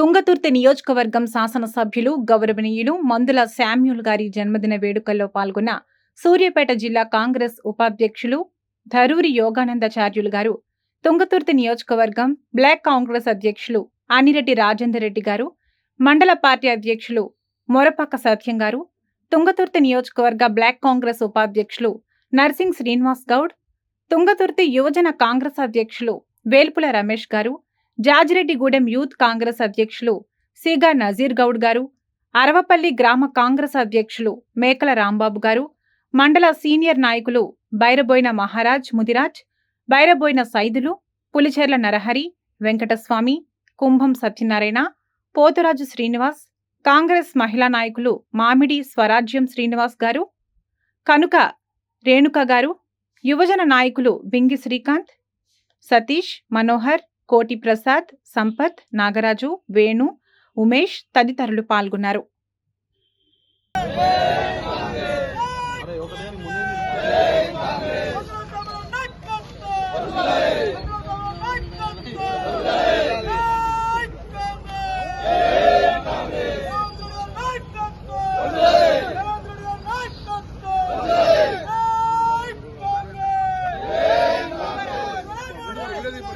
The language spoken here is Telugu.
తుంగతుర్తి నియోజకవర్గం శాసనసభ్యులు గౌరవనీయులు మందుల శామ్యూల్ గారి జన్మదిన వేడుకల్లో పాల్గొన్న సూర్యాపేట జిల్లా కాంగ్రెస్ ఉపాధ్యక్షులు ధరూరి యోగానందాచార్యులు గారు తుంగతుర్తి నియోజకవర్గం బ్లాక్ కాంగ్రెస్ అధ్యక్షులు అనిరెడ్డి రాజేందర్ రెడ్డి గారు మండల పార్టీ అధ్యక్షులు మొరపాక సత్యం గారు తుంగతుర్తి నియోజకవర్గ బ్లాక్ కాంగ్రెస్ ఉపాధ్యక్షులు నర్సింగ్ శ్రీనివాస్ గౌడ్ తుంగతుర్తి యువజన కాంగ్రెస్ అధ్యక్షులు వేల్పుల రమేష్ గారు జాజిరెడ్డిగూడెం యూత్ కాంగ్రెస్ అధ్యక్షులు సిగా నజీర్ గౌడ్ గారు అరవపల్లి గ్రామ కాంగ్రెస్ అధ్యక్షులు మేకల రాంబాబు గారు మండల సీనియర్ నాయకులు బైరబోయిన మహారాజ్ ముదిరాజ్ బైరబోయిన సైదులు పులిచెర్ల నరహరి వెంకటస్వామి కుంభం సత్యనారాయణ పోతురాజు శ్రీనివాస్ కాంగ్రెస్ మహిళా నాయకులు మామిడి స్వరాజ్యం శ్రీనివాస్ గారు కనుక రేణుక గారు యువజన నాయకులు బింగి శ్రీకాంత్ సతీష్ మనోహర్ కోటి ప్రసాద్ సంపత్ నాగరాజు వేణు ఉమేష్ తదితరులు పాల్గొన్నారు.